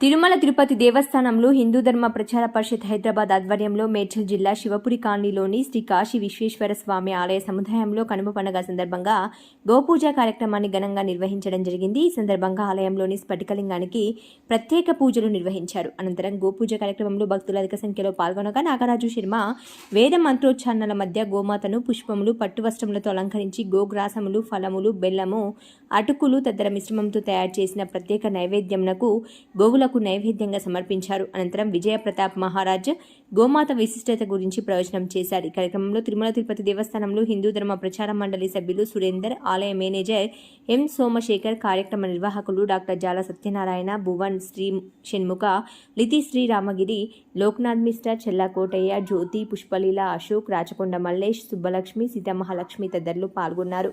తిరుమల తిరుపతి దేవస్థానంలో హిందూ ధర్మ ప్రచార పరిషత్ హైదరాబాద్ ఆధ్వర్యంలో మేడ్చల్ జిల్లా శివపురి కాలనీలోని శ్రీ కాశీ విశ్వేశ్వర స్వామి ఆలయ సముదాయంలో కనుమ పండుగ సందర్భంగా గోపూజ కార్యక్రమాన్ని ఘనంగా నిర్వహించడం జరిగింది. ఈ సందర్భంగా ఆలయంలోని స్ఫటికలింగానికి ప్రత్యేక పూజలు నిర్వహించారు. అనంతరం గోపూజ కార్యక్రమంలో భక్తులు అధిక సంఖ్యలో పాల్గొనగా నాగరాజు శర్మ వేద మంత్రోచ్చారణల మధ్య గోమాతను పుష్పములు పట్టు వస్త్రములతో అలంకరించి గోగ్రాసములు ఫలములు బెల్లము అటుకులు తదితర మిశ్రమంతో తయారు చేసిన ప్రత్యేక నైవేద్యంనకు గోవులకు నైవేద్యంగా సమర్పించారు. అనంతరం విజయ ప్రతాప్ మహారాజ్ గోమాత విశిష్టత గురించి ప్రవచనం చేశారు. ఈ కార్యక్రమంలో తిరుమల తిరుపతి దేవస్థానంలో హిందూ ధర్మ ప్రచార మండలి సభ్యులు సురేందర్ ఆలయ మేనేజర్ ఎం. సోమశేఖర్ కార్యక్రమ నిర్వాహకులు డాక్టర్ జాల సత్యనారాయణ భువన్ శ్రీ షణ్ముఖ లితి శ్రీ రామగిరి లోక్నాథ్ మిస్టర్ చెల్లా కోటయ్య జ్యోతి పుష్పలీల అశోక్ రాచకొండ మల్లేష్ సుబ్బలక్ష్మి సీతమహాలక్ష్మి తదితరులు పాల్గొన్నారు.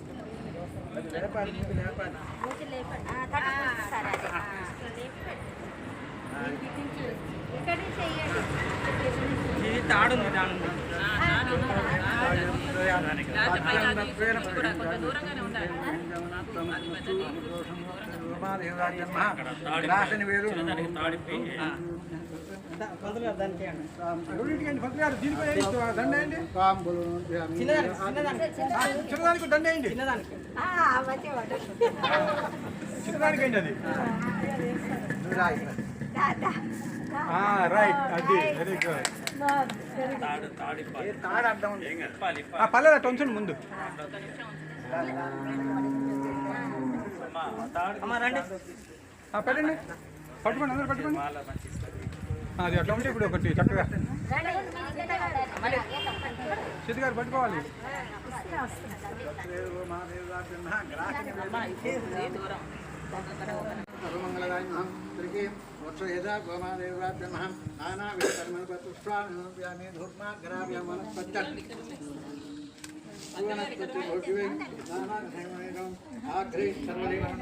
తాడుంది దాని చిన్నదానికి దండ వేయండి చిన్నదానికి ఏంటి అది ఆ, రైట్ అది వెరీ గుడ్ పర్లేదు అట్లా ఉంచండి ముందు ఆ, పెట్టండి. పట్టుకోండి అందరూ పట్టుకోండి. అది అట్లా ఉంటే ఇప్పుడు ఒకటి చక్కగా. సిద్ధి గారు పట్టుకోవాలి. సర్వమంగళదాయమహం उत्सुहृदागमादेवाभ्यमः नानाविधकर्मपतुष्वानुव्यामि धूर्माग्राव्य वनस्पत्यन्वनस्पतिभोगिवेनानाघैवनिगम् आघ्रे सर्वदेवान्